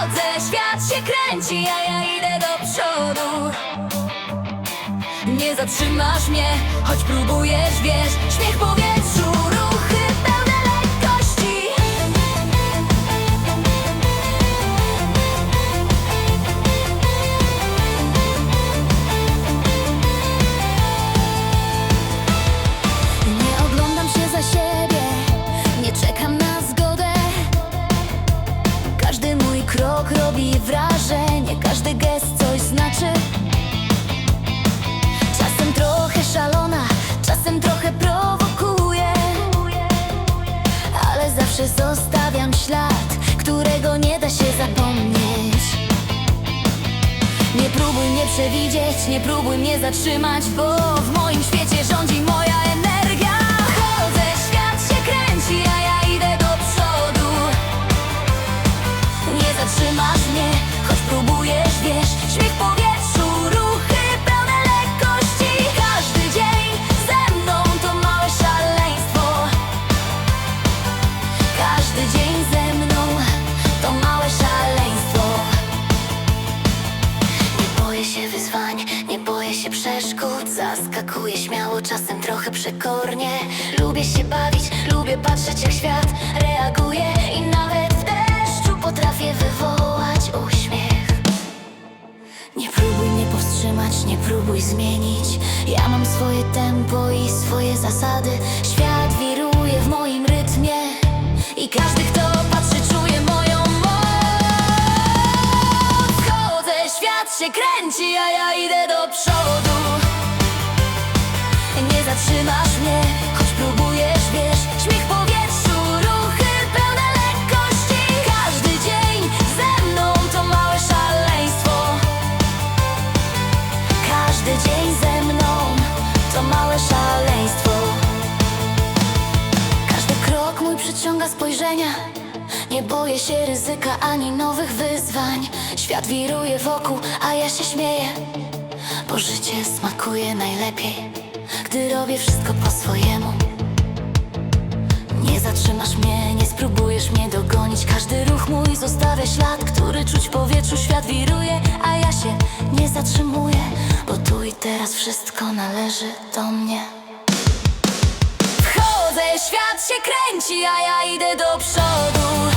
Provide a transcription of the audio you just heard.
Chodzę, świat się kręci, a ja idę do przodu. Nie zatrzymasz mnie, choć próbujesz, wiesz Śmiech powietrzu, ślad, którego nie da się zapomnieć. Nie próbuj mnie przewidzieć, nie próbuj mnie zatrzymać, bo w moim świecie rządzi moja energia. Zaskakuję śmiało, czasem trochę przekornie. Lubię się bawić, lubię patrzeć jak świat reaguje. I nawet w deszczu potrafię wywołać uśmiech. Nie próbuj mnie powstrzymać, nie próbuj zmienić. Ja mam swoje tempo i swoje zasady. Świat wiruje w moim rytmie. I każdy kto patrzy czuje moją moc. Chodzę, świat się kręci, a ja idę do przodu zatrzymasz mnie, choć próbujesz, wiesz Śmiech w powietrzu, ruchy pełne lekkości. Każdy dzień ze mną to małe szaleństwo. Każdy dzień ze mną to małe szaleństwo. Każdy krok mój przyciąga spojrzenia. Nie boję się ryzyka ani nowych wyzwań. Świat wiruje wokół, a ja się śmieję. Bo życie smakuje najlepiej Gdy robię wszystko po swojemu Nie zatrzymasz mnie, nie spróbujesz mnie dogonić. Każdy ruch mój zostawia ślad, który czuć w powietrzu Świat wiruje, a ja się nie zatrzymuję Bo tu i teraz wszystko należy do mnie. Wchodzę, świat się kręci, a ja idę do przodu